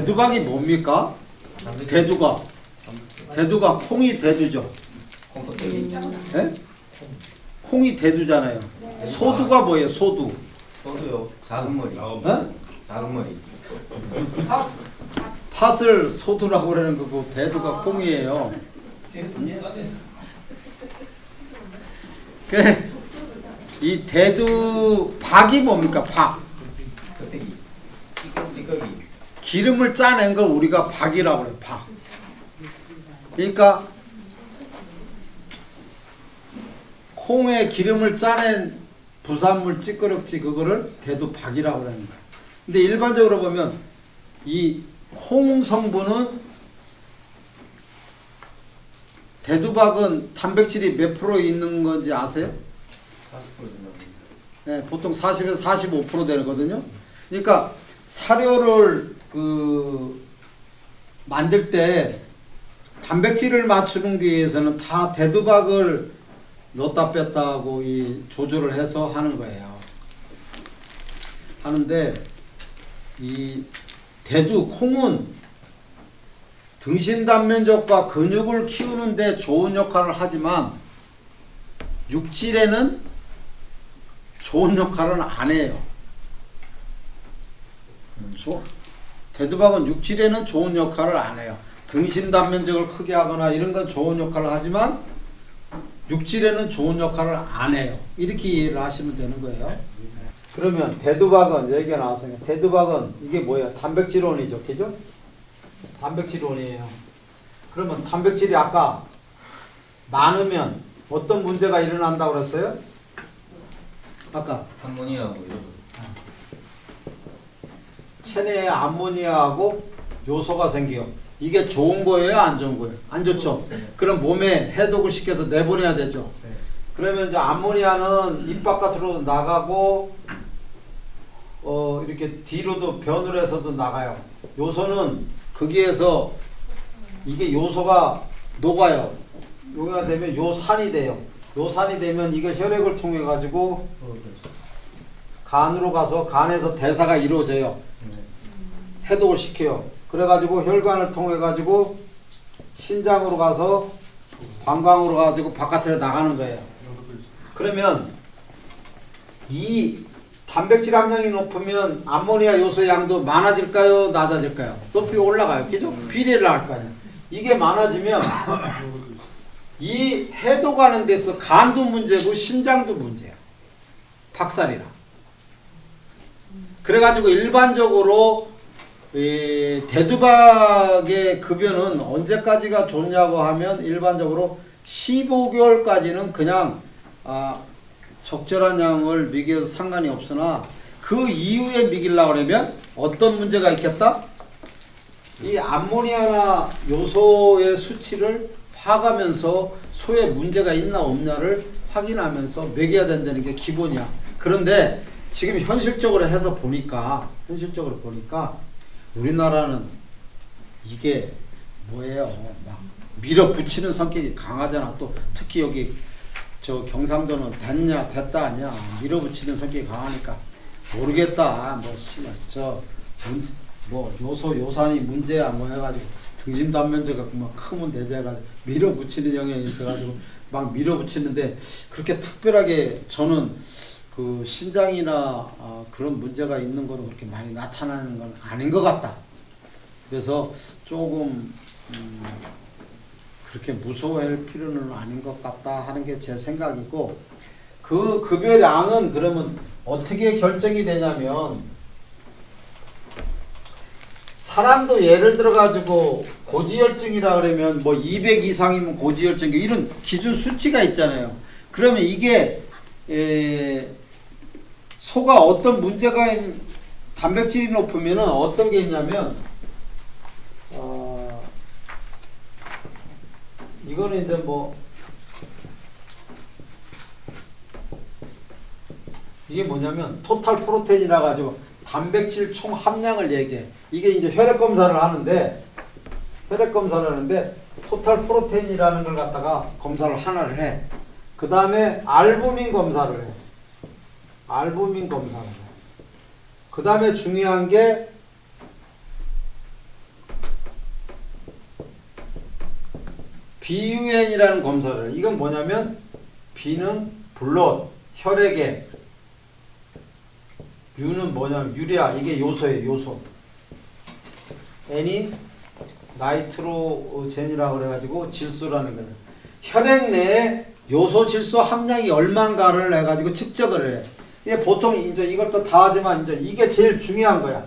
대두박이 뭡니까? 대두가 대두가 콩이 대두죠. 예? 콩이 대두잖아요. 소두가 뭐예요? 소두. 소두요 작은 머리 어? 작은 머리 팥을 소두라고 그러는 거고 대두가 콩이에요. 그이 대두 박이 뭡니까? 박. 껍데기 찌꺼기 찌꺼기 기름을 짜낸 걸 우리가 박이라고 그래요. 박. 그러니까 콩에 기름을 짜낸 부산물 찌끄럭지 그거를 대두박이라고 그러는 거예요. 근데 일반적으로 보면 이 콩 성분은 대두박은 단백질이 몇 프로 있는 건지 아세요? 40% 된다고 네, 보통 40에서 45% 되거든요. 그러니까 사료를 그 만들 때 단백질을 맞추는 게 위해서는 다 대두박을 넣었다 뺐다 하고 이 조절을 해서 하는 거예요. 하는데 이 대두 콩은 등신 단면적과 근육을 키우는데 좋은 역할을 하지만 육질에는 좋은 역할은 안 해요. 조- 대두박은 육질에는 좋은 역할을 안 해요. 등심 단면적을 크게 하거나 이런 건 좋은 역할을 하지만 육질에는 좋은 역할을 안 해요. 이렇게 이해를 하시면 되는 거예요. 그러면 대두박은 얘기가 나왔으니까 대두박은 이게 뭐예요? 단백질원이죠, 그죠? 단백질원이에요. 그러면 단백질이 아까 많으면 어떤 문제가 일어난다고 그랬어요? 아까 이런 체내에 암모니아하고 요소가 생겨요. 이게 좋은 거예요, 안 좋은 거예요? 안 좋죠. 그럼 몸에 해독을 시켜서 내보내야 되죠. 네. 그러면 이제 암모니아는 입 바깥으로 나가고 어 이렇게 뒤로도 변을 해서도 나가요. 요소는 거기에서 이게 요소가 녹아요. 요가 되면 요산이 돼요. 요산이 되면 이거 혈액을 통해 가지고 간으로 가서 간에서 대사가 이루어져요. 해독을 시켜요. 그래가지고 혈관을 통해 가지고 신장으로 가서 방광으로 가지고 바깥으로 나가는 거예요. 그러면 이 단백질 함량이 높으면 암모니아 요소 양도 많아질까요? 낮아질까요? 높이 올라가요. 그죠? 비례를 할 거 아니에요. 이게 많아지면 이 해독하는 데서 간도 문제고 신장도 문제야. 박살이라. 그래가지고 일반적으로 이 대두박의 급여는 언제까지가 좋냐고 하면 일반적으로 15개월까지는 그냥 아, 적절한 양을 먹여도 상관이 없으나 그 이후에 먹이려고 그러면 어떤 문제가 있겠다? 이 암모니아나 요소의 수치를 파가면서 소에 문제가 있나 없냐를 확인하면서 먹여야 된다는 게 기본이야. 그런데 지금 현실적으로 해서 보니까 현실적으로 보니까 우리나라는 이게 뭐예요? 막 밀어붙이는 성격이 강하잖아. 또 특히 여기 저 경상도는 됐냐 됐다 아니야 밀어붙이는 성격이 강하니까 모르겠다. 뭐저뭐 요소 요산이 문제야 뭐 해가지고 등심 단면제가 막 크면 되자 해가지고 밀어붙이는 영향이 있어가지고 막 밀어붙이는데 그렇게 특별하게 저는 그 신장이나 아, 그런 문제가 있는 거는 그렇게 많이 나타나는 건 아닌 것 같다. 그래서 조금 음, 그렇게 무서워할 필요는 아닌 것 같다 하는 게 제 생각이고 그 급여량은 그러면 어떻게 결정이 되냐면 사람도 예를 들어 가지고 고지혈증이라 그러면 뭐 200 이상이면 고지혈증 이런 기준 수치가 있잖아요. 그러면 이게 에, 소가 어떤 문제가 있, 단백질이 높으면은 어떤 게 있냐면 어, 이거는 이제 뭐 이게 뭐냐면 토탈 프로테인이라 가지고 단백질 총 함량을 얘기해. 이게 이제 혈액 검사를 하는데 혈액 검사를 하는데 토탈 프로테인이라는 걸 갖다가 검사를 하나를 해. 그 다음에 알부민 검사를 해. 알부민 검사는 그 다음에 중요한 게 BUN이라는 검사를 이건 뭐냐면 B는 블롯, 혈액에 U는 뭐냐면 유리아 이게 요소예요 요소. N이 나이트로젠이라고 그래가지고 질소라는 거예요. 혈액 내에 요소 질소 함량이 얼만가를 해가지고 측정을 해요 이게 보통 이제 이것도 다 하지만 이제 이게 제일 중요한 거야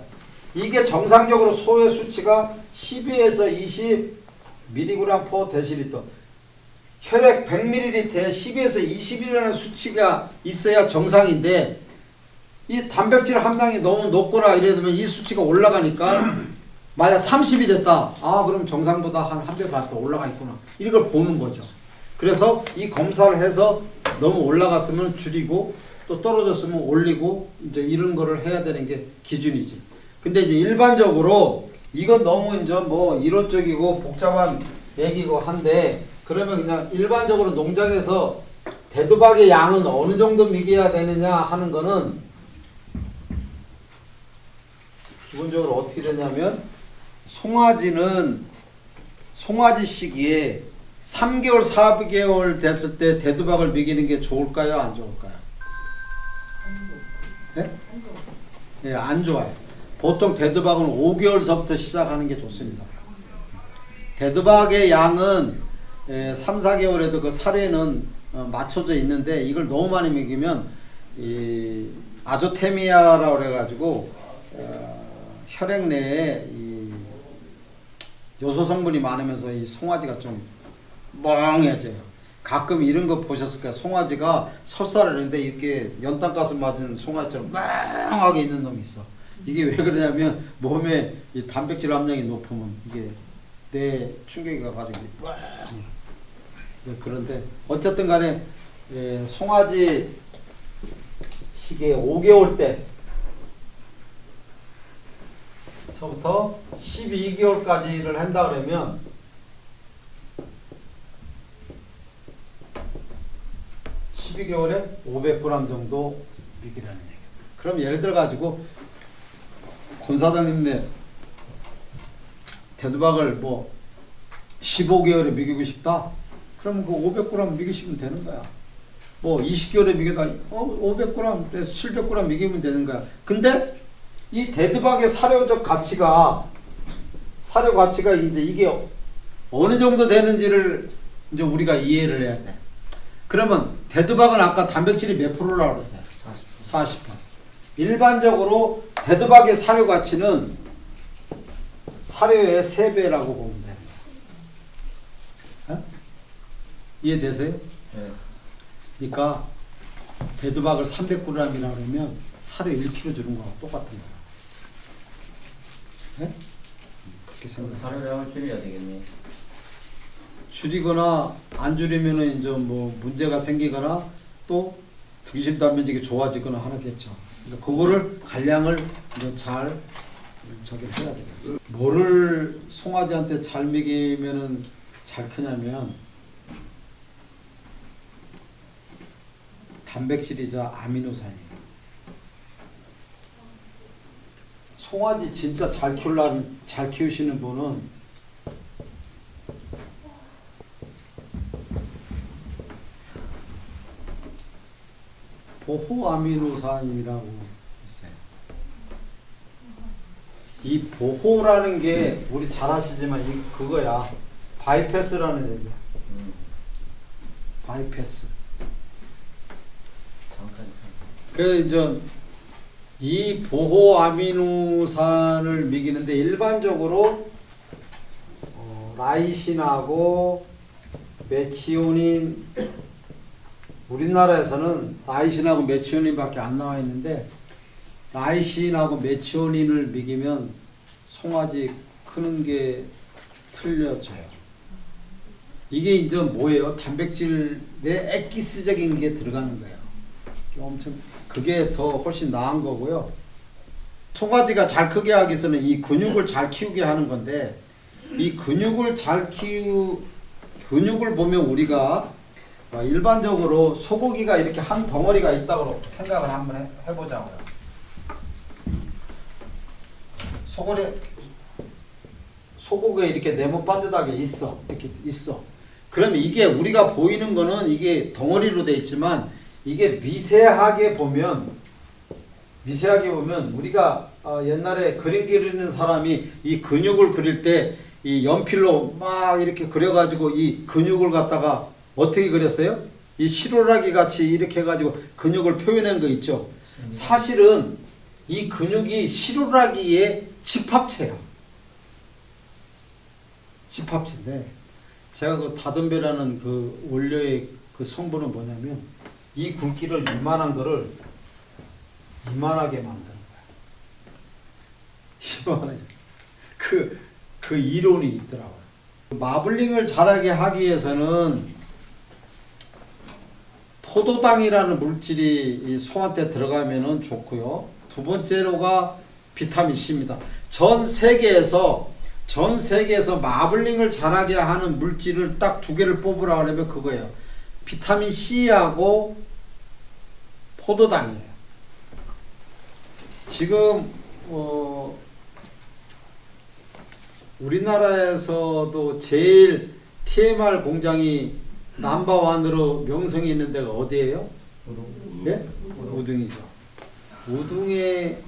이게 정상적으로 소의 수치가 12에서 20 mg per 데시리터 혈액 100ml에 10에서 20이라는 수치가 있어야 정상인데 이 단백질 함량이 너무 높거나 이래 되면 이 수치가 올라가니까 만약 30이 됐다. 아 그럼 정상보다 한 한 배 반 더 올라가 있구나. 이걸 보는 거죠. 그래서 이 검사를 해서 너무 올라갔으면 줄이고 또 떨어졌으면 올리고 이제 이런 거를 해야 되는 게 기준이지. 근데 이제 일반적으로 이건 너무 이제 뭐 이론적이고 복잡한 얘기고 한데 그러면 그냥 일반적으로 농장에서 대두박의 양은 어느 정도 미겨야 되느냐 하는 거는 기본적으로 어떻게 되냐면 송아지는 송아지 시기에 3개월, 4개월 됐을 때 대두박을 먹이는 게 좋을까요? 안 좋을까요? 네? 네, 안 좋아요. 보통 대두박은 5개월서부터 시작하는 게 좋습니다. 대두박의 양은 3, 4개월에도 그 사례는 어, 맞춰져 있는데 이걸 너무 많이 먹이면 이 아조테미아라고 그래가지고 어, 혈액 내에 이 요소 성분이 많으면서 이 송아지가 좀 멍해져요. 가끔 이런 거 보셨을 거예요. 송아지가 설사를 했는데 이렇게 연탄 가스 맞은 송아지처럼 멍하게 있는 놈이 있어. 이게 왜 그러냐면 몸에 이 단백질 함량이 높으면 이게 내 충격이 가가지고 멍해. 네, 그런데 어쨌든 간에 예, 송아지 시기에 5개월 때 서부터 12개월까지를 한다 그러면 십이 개월에 500g 정도 미기라는 얘기예요. 그럼 예를 들어 가지고 권 사장님네 대두박을 뭐 15개월에 먹이고 싶다. 그러면 그 500g 먹이시면 되는 거야. 뭐 20개월에 먹여다 어 500g에서 700g 먹이면 되는 거야. 근데 이 대두박의 사료적 가치가 사료 가치가 이제 이게 어느 정도 되는지를 이제 우리가 이해를 해야 돼. 그러면 대두박은 아까 단백질이 몇 프로라고 그랬어요? 40%. 일반적으로 대두박의 사료 가치는 사료의 3배라고 보면 됩니다. 어? 이해되세요? 네. 그러니까 대두박을 300g이라고 그러면 사료 1kg 주는 거하고 똑같은 거야. 네? 그렇게 생각. 사료량을 줄여야 되겠네. 줄이거나 안 줄이면은 이제 뭐 문제가 생기거나 또 등심 단면적이 좋아지거나 하겠죠. 그러니까 그거를 간량을 잘 저기 해야 되겠죠. 뭐를 송아지한테 잘 먹이면은 잘 크냐면 단백질이자 아미노산이에요. 송아지 진짜 잘 키우려는 잘 키우시는 분은 보호아미노산이라고 있어요. 이 보호라는 게 우리 잘 아시지만 이 그거야. 바이패스라는 얘기야. 음. 바이패스. 잠깐까지 사. 그 이제 이 보호 아미노산을 먹이는데 일반적으로 어, 라이신하고 메치오닌 우리나라에서는 라이신하고 메치오닌밖에 안 나와 있는데 라이신하고 메치오닌을 먹이면 송아지 크는 게 틀려져요. 이게 이제 뭐예요? 단백질에 엑기스적인 게 들어가는 거예요. 엄청 그게 더 훨씬 나은 거고요. 송아지가 잘 크게 하기 위해서는 이 근육을 잘 키우게 하는 건데 이 근육을 잘 키우 근육을 보면 우리가 어, 일반적으로 소고기가 이렇게 한 덩어리가 있다고 생각을 한번 해, 해보자고요. 소고기 소고기가 이렇게 네모 반듯하게 있어 이렇게 있어. 그러면 이게 우리가 보이는 거는 이게 덩어리로 돼 있지만 이게 미세하게 보면 미세하게 보면 우리가 어, 옛날에 그림 그리는 사람이 이 근육을 그릴 때 이 연필로 막 이렇게 그려가지고 이 근육을 갖다가 어떻게 그렸어요? 이 시로라기 같이 이렇게 해가지고 근육을 표현한 거 있죠. 사실은 이 근육이 시로라기의 집합체야. 집합체인데 제가 그 다덤베라는 그 원료의 그 성분은 뭐냐면 이 굵기를 이만한 거를 이만하게 만드는 거야. 이만하게. 그, 그 이론이 있더라고요. 마블링을 잘하게 하기 위해서는 포도당이라는 물질이 이 소한테 들어가면은 좋고요. 두 번째로가 비타민 C입니다. 전 세계에서 전 세계에서 마블링을 잘하게 하는 물질을 딱 두 개를 뽑으라 그러면 그거예요. 비타민 C하고 포도당이에요. 지금 어 우리나라에서도 제일 TMR 공장이 넘버원으로 명성이 있는 데가 어디예요? 네? 우등이죠. 우등의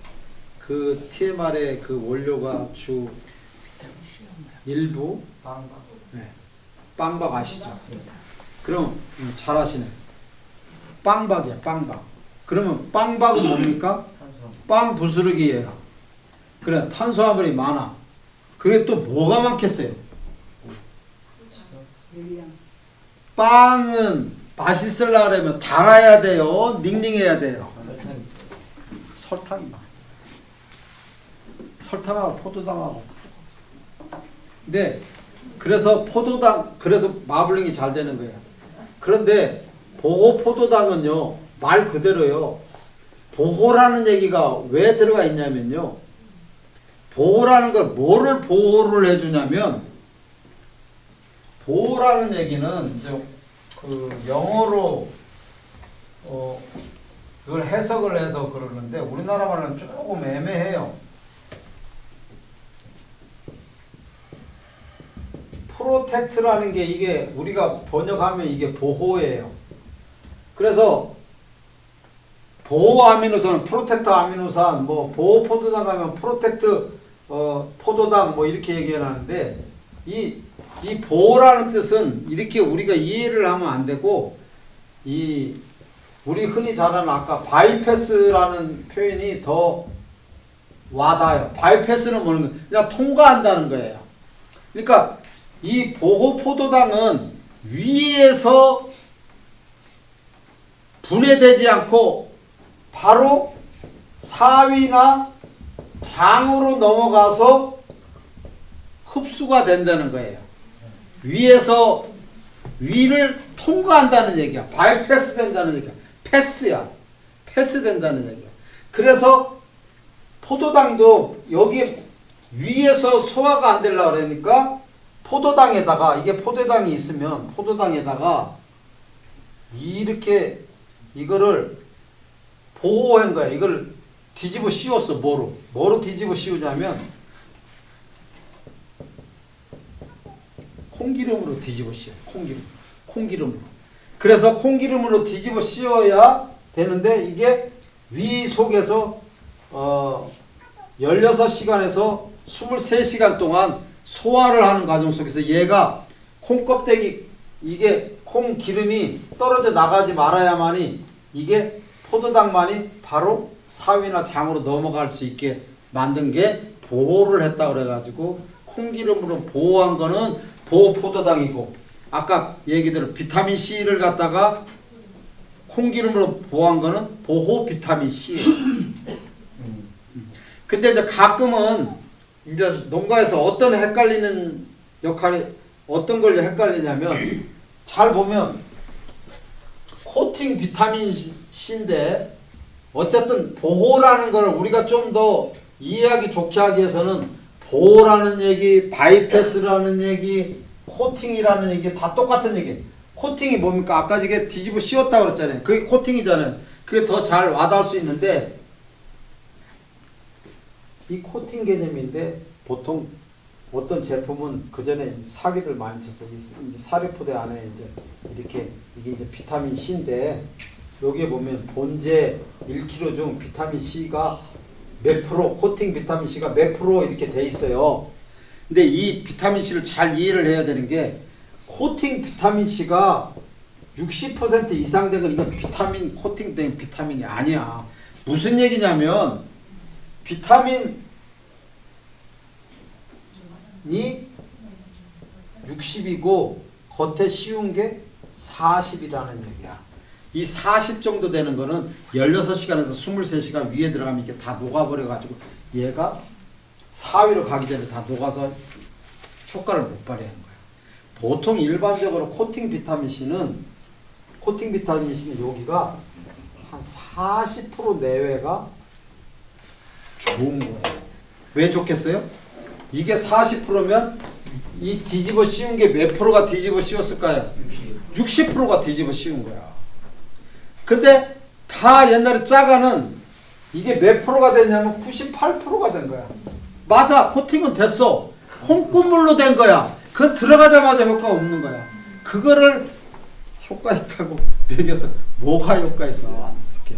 그 TMR의 그 원료가 주 일부 네. 빵박 아시죠? 그럼 음, 잘하시네. 빵박이야, 빵박. 그러면 빵박은 뭡니까? 빵 부스러기예요. 그래 탄수화물이 많아. 그게 또 뭐가 많겠어요? 빵은 맛있으려면 달아야 돼요. 닝닝해야 돼요. 많아. 설탕하고 포도당하고. 네. 그래서 포도당, 그래서 마블링이 잘 되는 거예요. 그런데 보호 포도당은요, 말 그대로요. 보호라는 얘기가 왜 들어가 있냐면요. 보호라는 걸 뭐를 보호를 해주냐면, 보호라는 얘기는 이제 그 영어로 어, 그걸 해석을 해서 그러는데 우리나라 말은 조금 애매해요. 프로텍트라는 게 이게 우리가 번역하면 이게 보호예요. 그래서 보호 아미노산, 프로텍트 아미노산, 뭐 보호 포도당 하면 프로텍트 어, 포도당 뭐 이렇게 얘기하는데 이, 이 보호라는 뜻은 이렇게 우리가 이해를 하면 안 되고 이 우리 흔히 잘 아는 아까 바이패스라는 표현이 더 와닿아요. 바이패스는 뭐는 그냥 통과한다는 거예요. 그러니까 이 보호 포도당은 위에서 분해되지 않고 바로 사위나 장으로 넘어가서 흡수가 된다는 거예요. 위에서 위를 통과한다는 얘기야. 바이패스 된다는 얘기야. 패스야. 패스 된다는 얘기야. 그래서 포도당도 여기 위에서 소화가 안 되려고 그러니까 포도당에다가 이게 포도당이 있으면 포도당에다가 이렇게 이거를 보호한 거야. 이걸 뒤집어 씌웠어. 뭐로? 뭐로 뒤집어 씌우냐면 콩기름으로 뒤집어 씌워. 콩기름. 콩기름으로. 그래서 콩기름으로 뒤집어 씌워야 되는데 이게 위 속에서 어 16시간에서 23시간 동안 소화를 하는 과정 속에서 얘가 콩 껍데기 이게 콩 기름이 떨어져 나가지 말아야만이 이게 포도당만이 바로 사위나 장으로 넘어갈 수 있게 만든 게 보호를 했다 그래가지고 콩기름으로 보호한 거는 보호 포도당이고 아까 얘기대로 비타민 C를 갖다가 콩기름으로 보호한 거는 보호 비타민 C. 근데 이제 가끔은 이제 농가에서 어떤 헷갈리는 역할이 어떤 걸 헷갈리냐면 잘 보면 코팅 비타민 C인데 어쨌든 보호라는 걸 우리가 좀 더 이해하기 좋게 하기 위해서는 보호라는 얘기, 바이패스라는 얘기, 코팅이라는 얘기 다 똑같은 얘기. 코팅이 뭡니까? 아까 이게 뒤집어 씌웠다고 그랬잖아요. 그게 코팅이잖아요. 그게 더 잘 와닿을 수 있는데 이 코팅 개념인데 보통 어떤 제품은 그 전에 사기를 많이. 이 이제 사료포대 안에 이제 이렇게 이게 이제 비타민 C인데 여기에 보면 본제 1kg 중 비타민 C가 몇 프로 코팅 비타민 C가 몇 프로 이렇게 돼 있어요. 근데 이 비타민 C를 잘 이해를 해야 되는 게 코팅 비타민 C가 60% 이상 된건 이건 비타민 코팅된 비타민이 아니야. 무슨 얘기냐면 비타민이 60이고 겉에 씌운 게 40이라는 얘기야. 이 40 정도 되는 거는 16시간에서 23시간 위에 들어가면 이게 다 녹아버려 가지고 얘가 4위로 가기 전에 다 녹아서 효과를 못 발휘하는 거야. 보통 일반적으로 코팅 비타민 C는 코팅 비타민 C는 여기가 한 40% 내외가 좋은 거예요. 왜 좋겠어요? 이게 40%면 이 뒤집어 씌운 게 몇 프로가 뒤집어 씌웠을까요? 60%가 뒤집어 씌운 거야. 근데 다 옛날에 짜가는 이게 몇 프로가 됐냐면 98%가 된 거야. 맞아. 코팅은 됐어. 콩고물로 된 거야. 그 들어가자마자 효과가 없는 거야. 그거를 효과 있다고 얘기해서 뭐가 효과 있어?